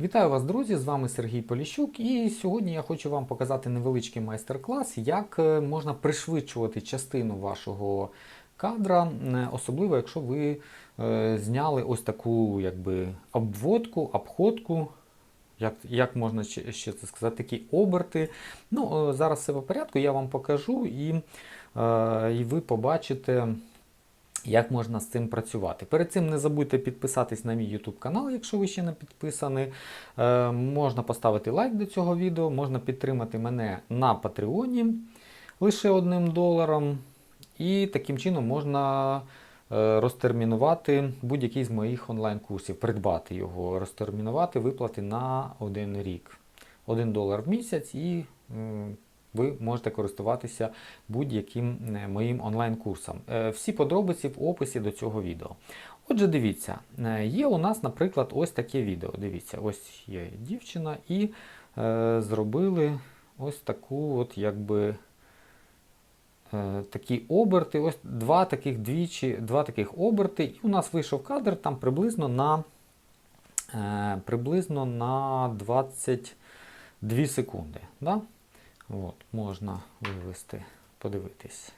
Вітаю вас, друзі! З вами Сергій Поліщук, і сьогодні я хочу вам показати невеличкий майстер-клас, як е, можна пришвидшувати частину вашого кадра, е, особливо якщо ви е, зняли ось таку якби, обводку, обходку. Як, як можна ще, це сказати, такі оберти. Ну, зараз все по порядку, я вам покажу, і, і ви побачите. Як можна з цим працювати? Перед цим не забудьте підписатись на мій YouTube канал, якщо ви ще не підписані. Е, можна поставити лайк до цього відео, можна підтримати мене на Патреоні лише одним доларом. І таким чином можна е, розтермінувати будь-який з моїх онлайн-курсів, придбати його, розтермінувати виплати на один рік. Один долар в місяць і. Ви можете користуватися будь-яким е, моїм онлайн-курсом. Е, Всі подробиці в описі до цього відео. Отже, дивіться, е, є у нас, наприклад, ось таке відео. Дивіться, ось є дівчина, і е, зробили ось таку, от якби. Такі оберти, ось два таких двічі, два таких оберти, і у нас вийшов кадр там приблизно на е, приблизно на 22 секунди. Да? От, можна вивести, подивитись.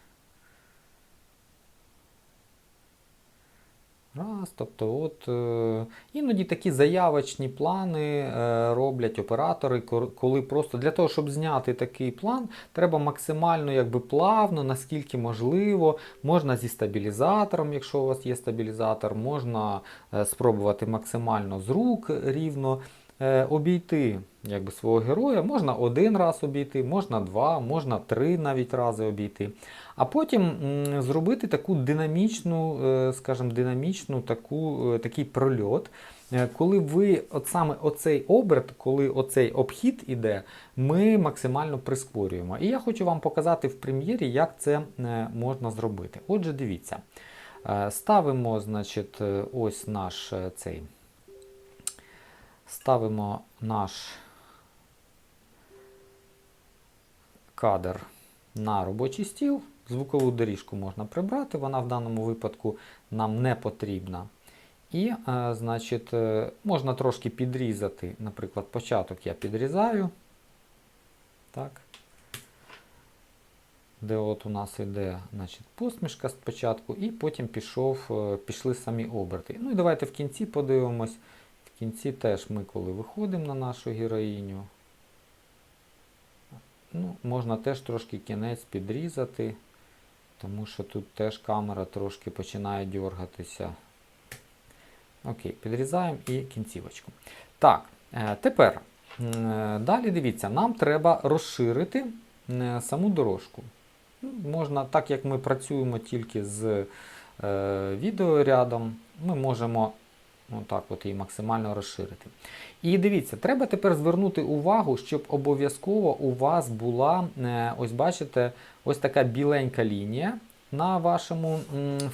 Раз, тобто, от, е, іноді такі заявочні плани е, роблять оператори, коли просто для того, щоб зняти такий план, треба максимально якби, плавно, наскільки можливо. Можна зі стабілізатором, якщо у вас є стабілізатор, можна е, спробувати максимально з рук рівно обійти якби, свого героя. Можна один раз обійти, можна два, можна три навіть рази обійти. А потім зробити таку динамічну, е, скажімо, динамічну таку, е, такий прольот. Е, Коли ви от саме оцей оберт, коли оцей обхід іде, ми максимально прискорюємо. І я хочу вам показати в прем'єрі, як це е, можна зробити. Отже, дивіться. Е, Ставимо, значить, е, ось наш е, цей. Ставимо наш кадр на робочий стіл. Звукову доріжку можна прибрати, вона в даному випадку нам не потрібна. І, е, значить, е, можна трошки підрізати, наприклад, початок я підрізаю. Так. Де от у нас йде значить, посмішка спочатку, і потім пішов, е, пішли самі оберти. Ну і давайте в кінці подивимось. В кінці теж ми, коли виходимо на нашу героїню, ну, можна теж трошки кінець підрізати, тому що тут теж камера трошки починає дергатися. Окей, підрізаємо і кінцівочку. Так, е, тепер е, далі дивіться, нам треба розширити е, саму дорожку. Ну, Можна, так як ми працюємо тільки з відеорядом, ми можемо отак от її максимально розширити. І дивіться, треба тепер звернути увагу, щоб обов'язково у вас була, е, ось бачите, ось така біленька лінія на вашому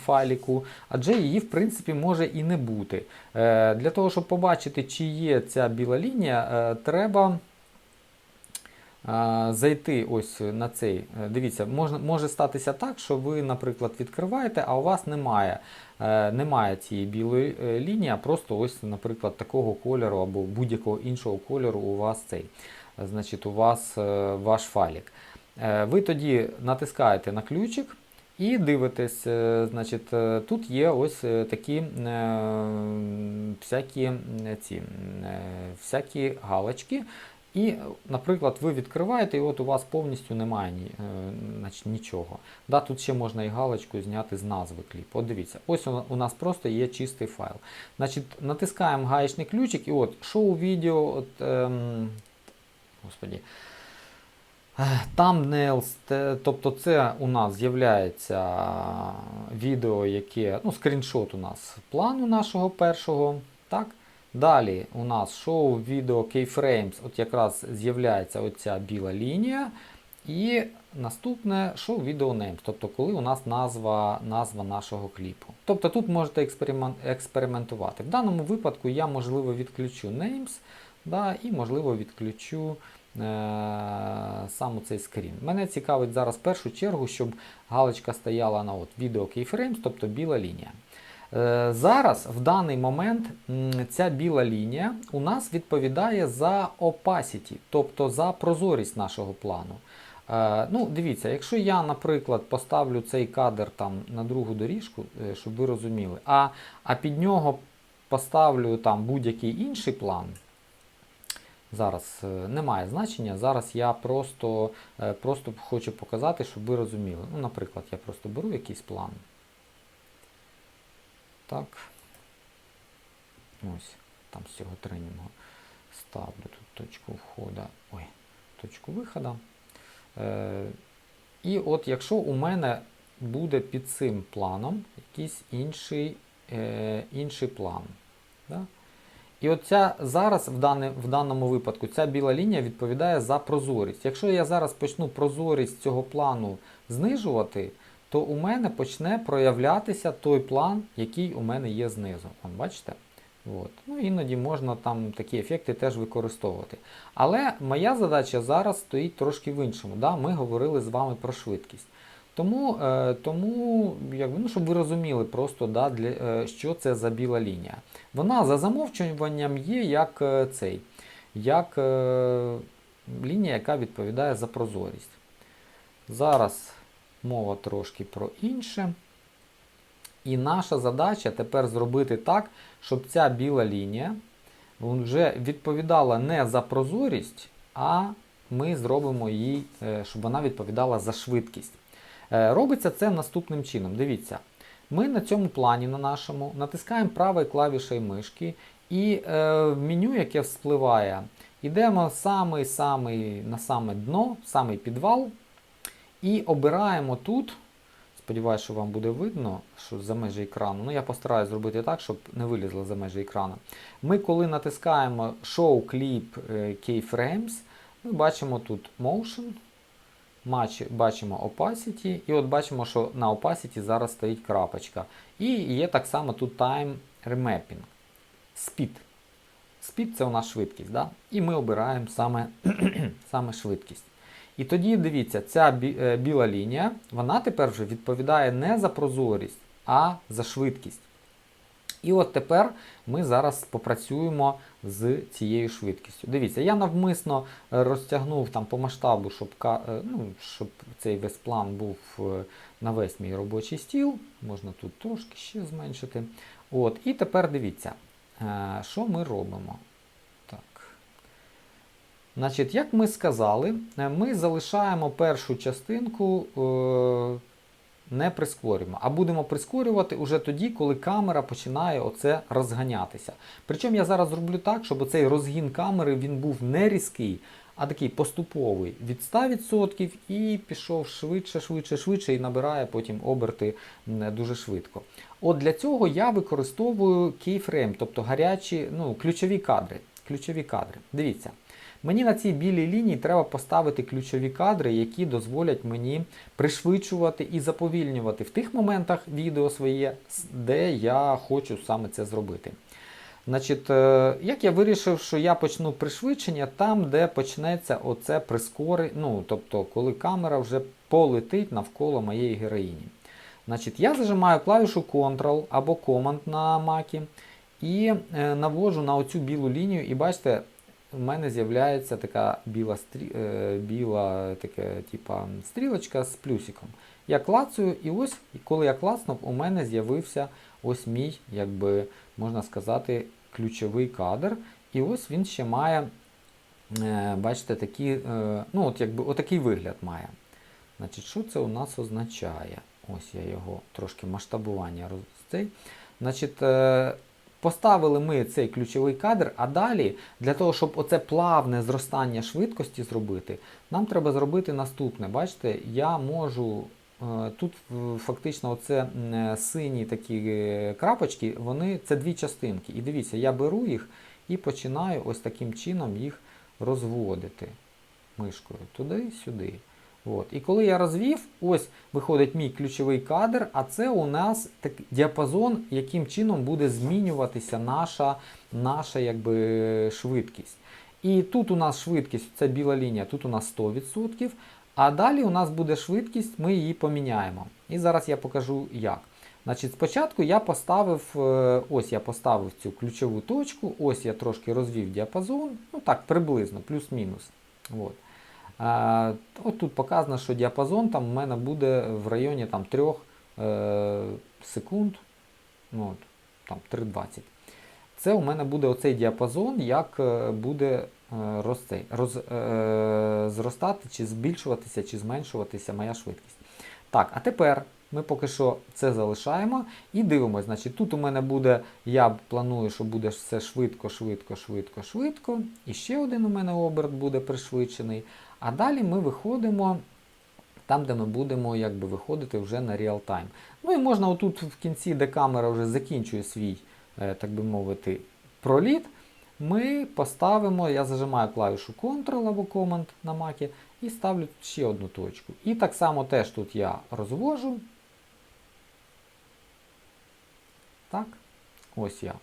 файліку, адже її, в принципі, може і не бути. Е, Для того, щоб побачити, чи є ця біла лінія, е, треба. Зайти ось на цей, е, дивіться, можна, може статися так, що ви, наприклад, відкриваєте, а у вас немає, е, немає цієї білої е, лінії, а просто ось, наприклад, такого кольору або будь-якого іншого кольору у вас цей. Значить, у вас ваш файлік. Ви тоді натискаєте на ключик і дивитесь, значить, тут є ось такі всякі, ці, всякі галочки. І, наприклад, ви відкриваєте, і от у вас повністю немає е, нічого. Да, тут ще можна і галочку зняти з назви кліпу. От дивіться, ось у нас просто є чистий файл. Значить, натискаємо гаєчний ключик, і от шоу відео, от, ем, господі, Thumbnails, тобто це у нас з'являється відео, яке, ну, скріншот у нас плану нашого першого. Так? Далі у нас шоу відео Keyframes, от якраз з'являється оця біла лінія. І наступне шоу відео Names, тобто коли у нас назва, назва нашого кліпу. Тобто тут можете експериментувати. В даному випадку я, можливо, відключу Names да, і, можливо, відключу е, саме цей скрін. Мене цікавить зараз в першу чергу, щоб галочка стояла на от, відео Keyframes, тобто біла лінія. Е, Зараз, в даний момент, ця біла лінія у нас відповідає за opacity, тобто за прозорість нашого плану. Е, Ну, дивіться, якщо я, наприклад, поставлю цей кадр там на другу доріжку, е, щоб ви розуміли, а, а під нього поставлю там будь-який інший план. Зараз немає значення. Зараз я просто, просто хочу показати, щоб ви розуміли. Ну, наприклад, я просто беру якийсь план. Так. Ось, там з цього тренінгу ставлю тут точку входу. Ой, точку виходу. Е, і от якщо у мене буде під цим планом якийсь інший, е, інший план. Да? І от ця зараз в, дане, в даному випадку ця біла лінія відповідає за прозорість. Якщо я зараз почну прозорість цього плану знижувати, то у мене почне проявлятися той план, який у мене є знизу. Вон, бачите? От. Ну, іноді можна там такі ефекти теж використовувати. Але моя задача зараз стоїть трошки в іншому. Да? Ми говорили з вами про швидкість. Тому, е, тому якби, ну, щоб ви розуміли просто, да, для, е, що це за біла лінія. Вона за замовчуванням є як е, цей, як е, лінія, яка відповідає за прозорість. Зараз мова трошки про інше. І наша задача тепер зробити так, щоб ця біла лінія вже відповідала не за прозорість, а ми зробимо їй, е, щоб вона відповідала за швидкість. Е, Робиться це наступним чином. Дивіться, ми на цьому плані на нашому натискаємо правою клавішею мишки, і е, в меню, яке вспливає, йдемо самий, самий, на саме дно, самий підвал, і обираємо тут. Сподіваюся, що вам буде видно, що за межі екрану. Ну, я постараюсь зробити так, щоб не вилізло за межі екрану. Ми, коли натискаємо Show Clip е, Keyframes, ми бачимо тут Motion, бачимо Opacity, і от бачимо, що на Opacity зараз стоїть крапочка. І є так само тут Time Remapping. Speed. Speed це у нас швидкість. Да? І ми обираємо саме, саме швидкість. І тоді дивіться, ця е, біла лінія, вона тепер вже відповідає не за прозорість, а за швидкість. І от тепер ми зараз попрацюємо з цією швидкістю. Дивіться, я навмисно е, розтягнув там по масштабу, щоб, е, ну, щоб цей весь план був на весь мій робочий стіл. Можна тут трошки ще зменшити. От, і тепер дивіться, що ми робимо. Значить, як ми сказали, е, ми залишаємо першу частинку е, не прискорюємо, а будемо прискорювати уже тоді, коли камера починає оце розганятися. Причому я зараз зроблю так, щоб цей розгін камери він був не різкий, а такий поступовий від 100% і пішов швидше, швидше, швидше і набирає потім оберти дуже швидко. От для цього я використовую кейфрейм, тобто гарячі, ну, ключові кадри. Ключові кадри. Дивіться. Мені на цій білій лінії треба поставити ключові кадри, які дозволять мені пришвидшувати і заповільнювати в тих моментах відео своє, де я хочу саме це зробити. Значить, е, як я вирішив, що я почну пришвидшення там, де почнеться оце прискори, ну, тобто, коли камера вже полетить навколо моєї героїні. Значить, я зажимаю клавішу Ctrl або Command на Mac і е, наводжу на оцю білу лінію, і бачите, в мене з'являється така біла, стрі... е, біла таке, типа, стрілочка з плюсиком. Я клацаю, і ось, коли я клацнув, у мене з'явився ось мій, якби можна сказати, ключовий кадр. І ось він ще має, е, бачите, такі, е, ну, от якби, отакий вигляд має. Значить, що це у нас означає? Ось я його трошки масштабування розцей. Значить, Поставили ми цей ключовий кадр, а далі для того, щоб оце плавне зростання швидкості зробити, нам треба зробити наступне. Бачите, я можу е, тут фактично оце е, сині такі е, крапочки, вони це дві частинки. І дивіться, я беру їх і починаю ось таким чином їх розводити мишкою туди-сюди. От. І коли я розвів, ось виходить мій ключовий кадр, а це у нас так, діапазон, яким чином буде змінюватися наша, наша якби, швидкість. І тут у нас швидкість, це біла лінія, тут у нас 100%, а далі у нас буде швидкість, ми її поміняємо. І зараз я покажу як. Значить, спочатку я поставив, е, ось я поставив цю ключову точку, ось я трошки розвів діапазон, ну так, приблизно, плюс-мінус. От. От тут показано, що діапазон там у мене буде в районі там, 3 е, секунд, ну, там 3,20. Це у мене буде оцей діапазон, як е, буде е, роз, е, зростати, чи збільшуватися, чи зменшуватися моя швидкість. Так, а тепер ми поки що це залишаємо і дивимося. Значить, тут у мене буде, я планую, що буде все швидко, швидко, швидко, швидко. І ще один у мене оберт буде пришвидшений. А далі ми виходимо там, де ми будемо якби, виходити вже на реал-тайм. Ну і можна отут в кінці, де камера вже закінчує свій, е, так би мовити, проліт. Ми поставимо, я зажимаю клавішу Ctrl або Command на Mac і ставлю ще одну точку. І так само теж тут я розвожу. Так, ось я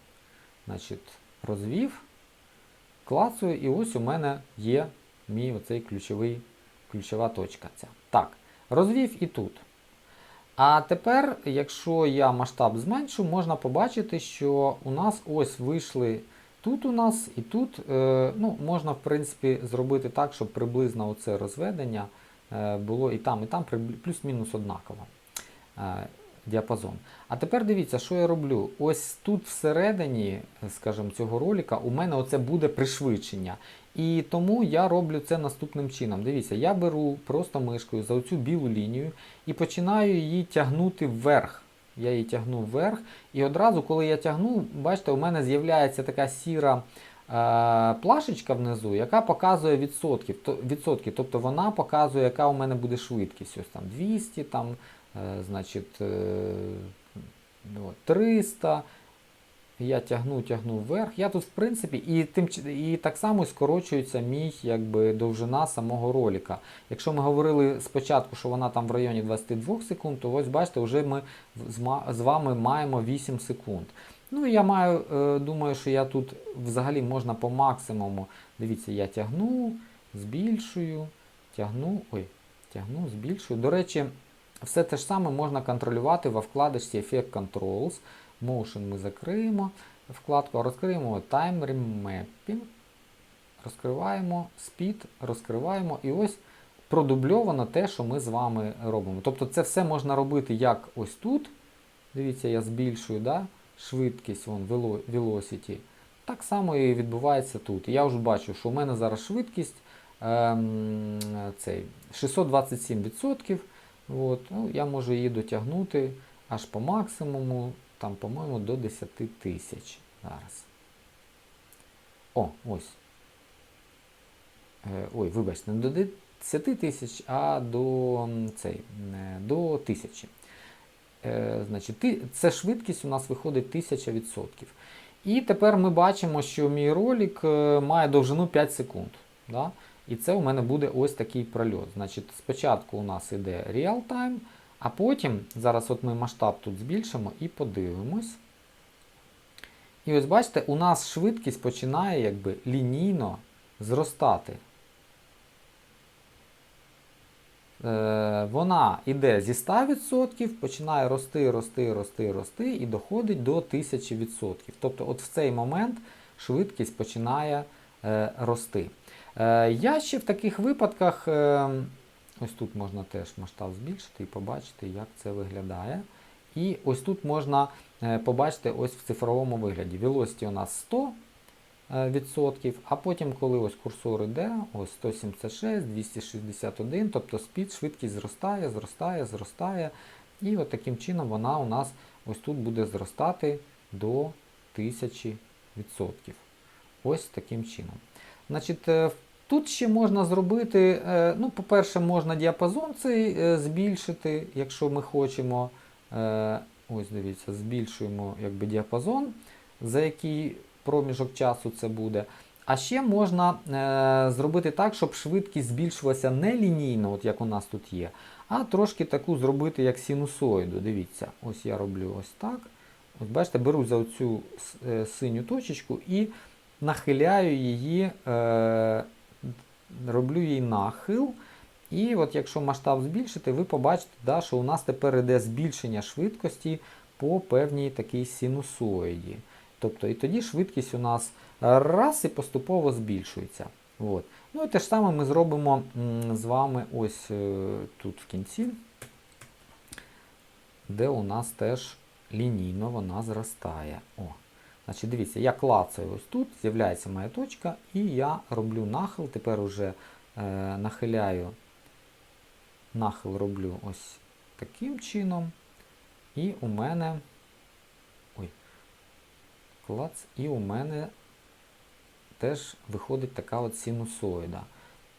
значить, розвів, клацаю, і ось у мене є мій оцей ключовий, ключова точка. Ця. Так, розвів і тут. А тепер, якщо я масштаб зменшу, можна побачити, що у нас ось вийшли тут у нас і тут. Е, ну, Можна, в принципі, зробити так, щоб приблизно оце розведення е, було і там, і там плюс-мінус однаково. Е, діапазон. А тепер дивіться, що я роблю. Ось тут всередині, скажімо, цього ролика у мене оце буде пришвидшення. І тому я роблю це наступним чином. Дивіться, я беру просто мишкою за оцю білу лінію і починаю її тягнути вверх. Я її тягну вверх. І одразу, коли я тягну, бачите, у мене з'являється така сіра е, плашечка внизу, яка показує відсотки. То- відсотки. Тобто вона показує, яка у мене буде швидкість. Ось там 200, там, е, значить, е, ну, 300. Я тягну, тягну вверх. Я тут, в принципі, і, тим, і так само скорочується мій якби, довжина самого ролика. Якщо ми говорили спочатку, що вона там в районі 22 секунд, то ось бачите, вже ми з вами маємо 8 секунд. Ну я маю, е, думаю, що я тут взагалі можна по максимуму. Дивіться, я тягну, збільшую, тягну, ой, тягну, збільшую. До речі, все те ж саме можна контролювати во вкладочці Effect Controls. Motion ми закриємо вкладку, розкриємо Time Remapping. Розкриваємо Speed, розкриваємо і ось продубльовано те, що ми з вами робимо. Тобто це все можна робити як ось тут. Дивіться, я збільшую да, швидкість вон, velocity. Так само і відбувається тут. Я вже бачу, що у мене зараз швидкість ем, цей, 627%. От, ну, я можу її дотягнути аж по максимуму, там, по-моєму, до 10 тисяч зараз. О, ось. Е, ой, вибачте, не до 10 тисяч, а до, цей, е, до 1000. Е, значить, це швидкість у нас виходить 1000%. І тепер ми бачимо, що мій ролик має довжину 5 секунд. Да? І це у мене буде ось такий прольот. Значить, спочатку у нас іде real time, а потім, зараз от ми масштаб тут збільшимо і подивимось. І ось бачите, у нас швидкість починає якби лінійно зростати. Е, вона йде зі 100%, починає рости, рости, рости, рости і доходить до 1000%. Тобто от в цей момент швидкість починає е, рости. Е, я ще в таких випадках, е, ось тут можна теж масштаб збільшити і побачити, як це виглядає. І ось тут можна е, побачити ось в цифровому вигляді. Velocity у нас 100 е, відсотків, а потім, коли ось курсор йде, ось 176, 261, тобто спід, швидкість зростає, зростає, зростає. І от таким чином вона у нас ось тут буде зростати до 1000%. Ось таким чином. Значить, е, Тут ще можна зробити, е, ну, по-перше, можна діапазон цей е, збільшити, якщо ми хочемо. Е, Ось дивіться, збільшуємо якби, діапазон, за який проміжок часу це буде. А ще можна зробити так, щоб швидкість збільшилася не лінійно, от як у нас тут є, а трошки таку зробити як синусоїду. Дивіться, ось я роблю ось так. Ось бачите, беру за цю синю точечку і нахиляю її, роблю їй нахил. І от якщо масштаб збільшити, ви побачите, да, що у нас тепер йде збільшення швидкості по певній такій синусоїді. Тобто і тоді швидкість у нас раз і поступово збільшується. От. Ну і те ж саме ми зробимо з вами ось е, тут в кінці, де у нас теж лінійно вона зростає. О. Значить, дивіться, я клацаю ось тут, з'являється моя точка, і я роблю нахил. Тепер уже е, нахиляю, нахил роблю ось таким чином. І у мене. Ой, клац, і у мене теж виходить така от синусоїда.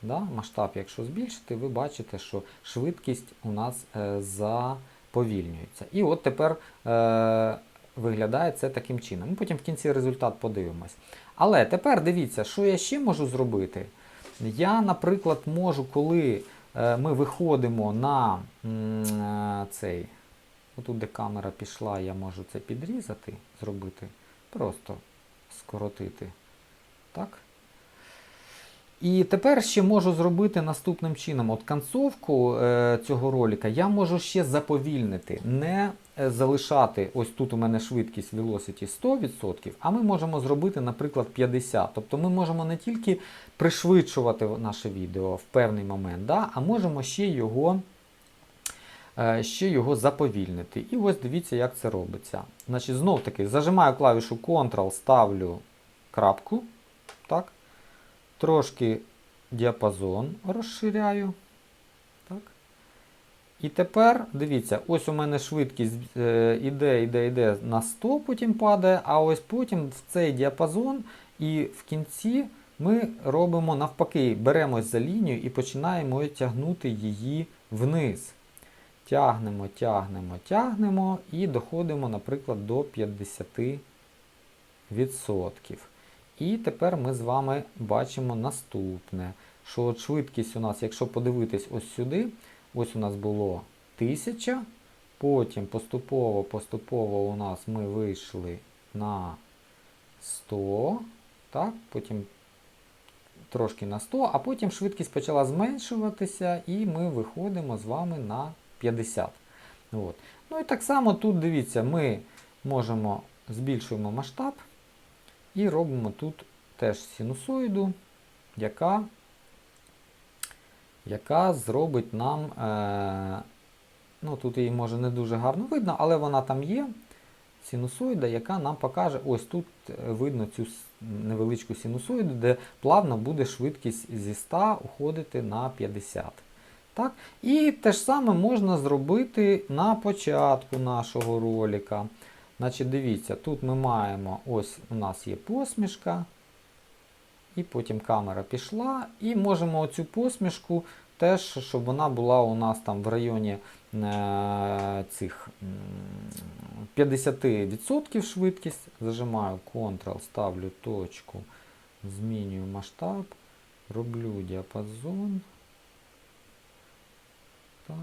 Да? Масштаб, якщо збільшити, ви бачите, що швидкість у нас е, заповільнюється. І от тепер е, виглядає це таким чином. Ми потім в кінці результат подивимось. Але тепер дивіться, що я ще можу зробити. Я, наприклад, можу, коли е, ми виходимо на е, цей. Отут, де камера пішла, я можу це підрізати, зробити. Просто скоротити. Так? І тепер ще можу зробити наступним чином. От концовку е, цього ролика я можу ще заповільнити, не залишати, ось тут у мене швидкість velocity 100%, а ми можемо зробити, наприклад, 50%. Тобто ми можемо не тільки пришвидшувати наше відео в певний момент, да, а можемо ще його, е, ще його заповільнити. І ось дивіться, як це робиться. Значить, знов таки зажимаю клавішу Ctrl, ставлю крапку. Так? Трошки діапазон розширяю. І тепер, дивіться, ось у мене швидкість е, іде, іде, іде на 100, потім падає, а ось потім в цей діапазон і в кінці ми робимо навпаки, беремось за лінію і починаємо тягнути її вниз. Тягнемо, тягнемо, тягнемо і доходимо, наприклад, до 50%. І тепер ми з вами бачимо наступне, що швидкість у нас, якщо подивитись ось сюди, ось у нас було 1000, потім поступово-поступово у нас ми вийшли на 100, так, потім трошки на 100, а потім швидкість почала зменшуватися і ми виходимо з вами на 50. От. Ну і так само тут дивіться, ми можемо збільшуємо масштаб. І робимо тут теж синусоїду, яка яка зробить нам, е, ну тут її може не дуже гарно видно, але вона там є. Синусоїда, яка нам покаже, ось тут видно цю невеличку синусоїду, де плавно буде швидкість зі 100 уходити на 50. Так? І те ж саме можна зробити на початку нашого ролика. Значить, дивіться, тут ми маємо, ось у нас є посмішка, і потім камера пішла, і можемо оцю посмішку теж, щоб вона була у нас там в районі е цих 50% швидкість. Зажимаю Ctrl, ставлю точку, змінюю масштаб, роблю діапазон. Так.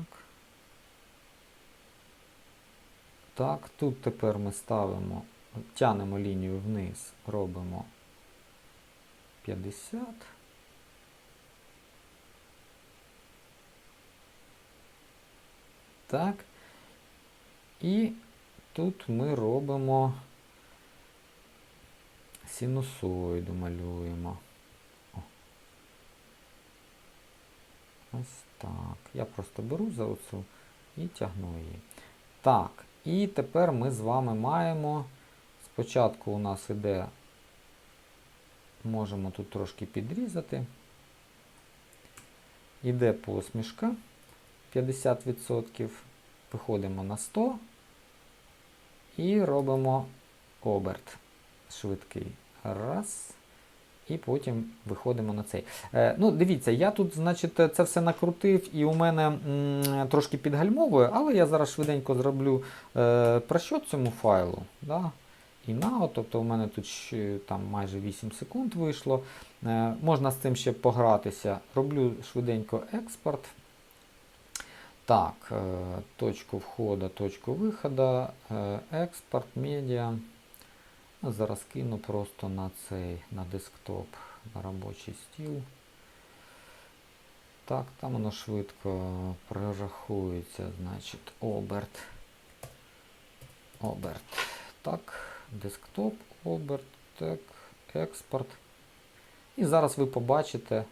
Так, тут тепер ми ставимо, тянемо лінію вниз, робимо 50. Так. І тут ми робимо синусоїду малюємо. О. Ось так. Я просто беру за оцю і тягну її. Так. І тепер ми з вами маємо, спочатку у нас іде, можемо тут трошки підрізати, іде посмішка 50%, виходимо на 100 і робимо оберт швидкий. Раз. І потім виходимо на цей. Е, ну, Дивіться, я тут значить, це все накрутив і у мене трошки підгальмовує, але я зараз швиденько зроблю е, прощот цьому файлу. Да? І now, тобто у мене тут там майже 8 секунд вийшло. Е, можна з цим ще погратися. Роблю швиденько експорт. Так, е, точку входу, точку виходу, е, експорт, медіа. Зараз кину просто на цей, на десктоп, на робочий стіл. Так, там воно швидко прорахується, значить, оберт. оберт. Так, десктоп, оберт, так, експорт. І зараз ви побачите,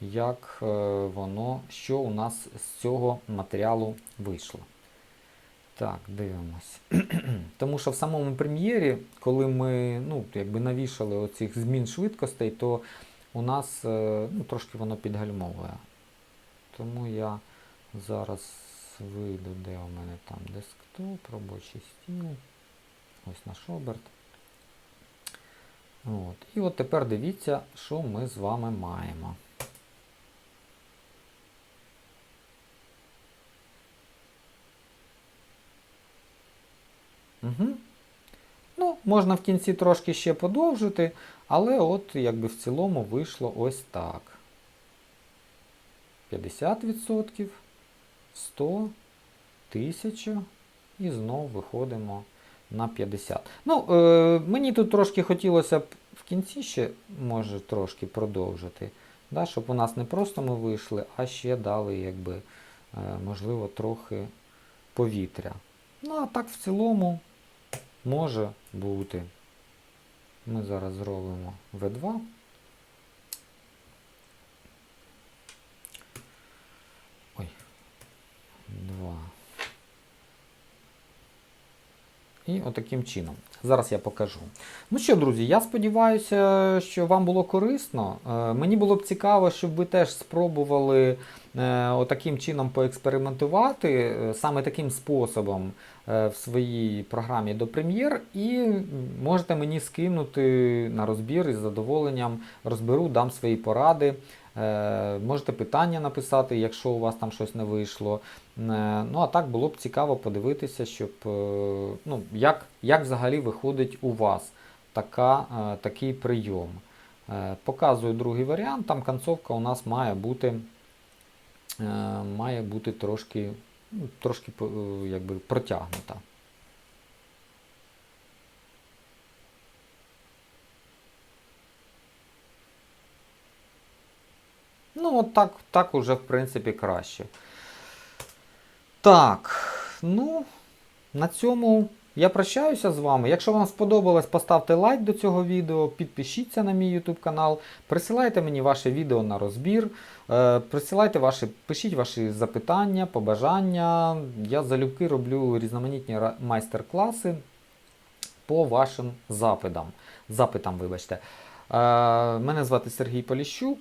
як е, воно, що у нас з цього матеріалу вийшло. Так, дивимось. Тому що в самому прем'єрі, коли ми ну, якби навішали оцих змін швидкостей, то у нас е, ну, трошки воно підгальмовує. Тому я зараз вийду, де у мене там десктоп, робочий стіл. Ось наш оберт. От. І от тепер дивіться, що ми з вами маємо. Угу. Ну, можна в кінці трошки ще подовжити, але от якби в цілому вийшло ось так. 50%, 100, 1000 і знову виходимо на 50. Ну, е, мені тут трошки хотілося б в кінці ще, може, трошки продовжити. Да, щоб у нас не просто ми вийшли, а ще дали, якби, е, можливо, трохи повітря. Ну, а так в цілому може бути. Ми зараз зробимо V2. Ой. 2. І отаким чином. Зараз я покажу. Ну що, друзі, я сподіваюся, що вам було корисно. Е, Мені було б цікаво, щоб ви теж спробували е, отаким чином поекспериментувати, е, саме таким способом в своїй програмі до прем'єр, і можете мені скинути на розбір із задоволенням розберу, дам свої поради. Можете питання написати, якщо у вас там щось не вийшло. Е, Ну, а так було б цікаво подивитися, щоб е, ну, як, як взагалі виходить у вас така, е, такий прийом. Показую другий варіант, там концовка у нас має бути, має бути трошки, ну, трошки якби, протягнута. Ну, от так, так уже, в принципі, краще. Так, ну, на цьому я прощаюся з вами. Якщо вам сподобалось, поставте лайк до цього відео, підпишіться на мій YouTube канал, присилайте мені ваше відео на розбір, е, присилайте ваші, пишіть ваші запитання, побажання. Я залюбки роблю різноманітні майстер-класи по вашим запитам. запитам вибачте. Е, мене звати Сергій Поліщук.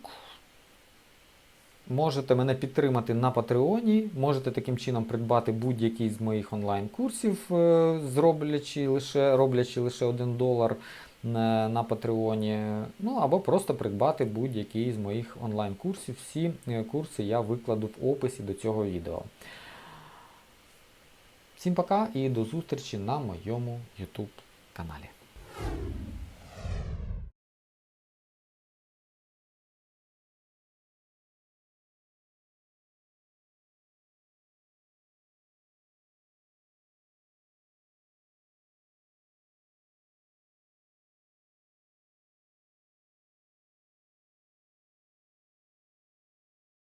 Можете мене підтримати на Патреоні, можете таким чином придбати будь-який з моїх онлайн-курсів, е, зроблячи лише, роблячи лише 1 долар е, на Патреоні. Ну або просто придбати будь-який з моїх онлайн-курсів. Всі е, курси я викладу в описі до цього відео. Всім пока і до зустрічі на моєму YouTube каналі.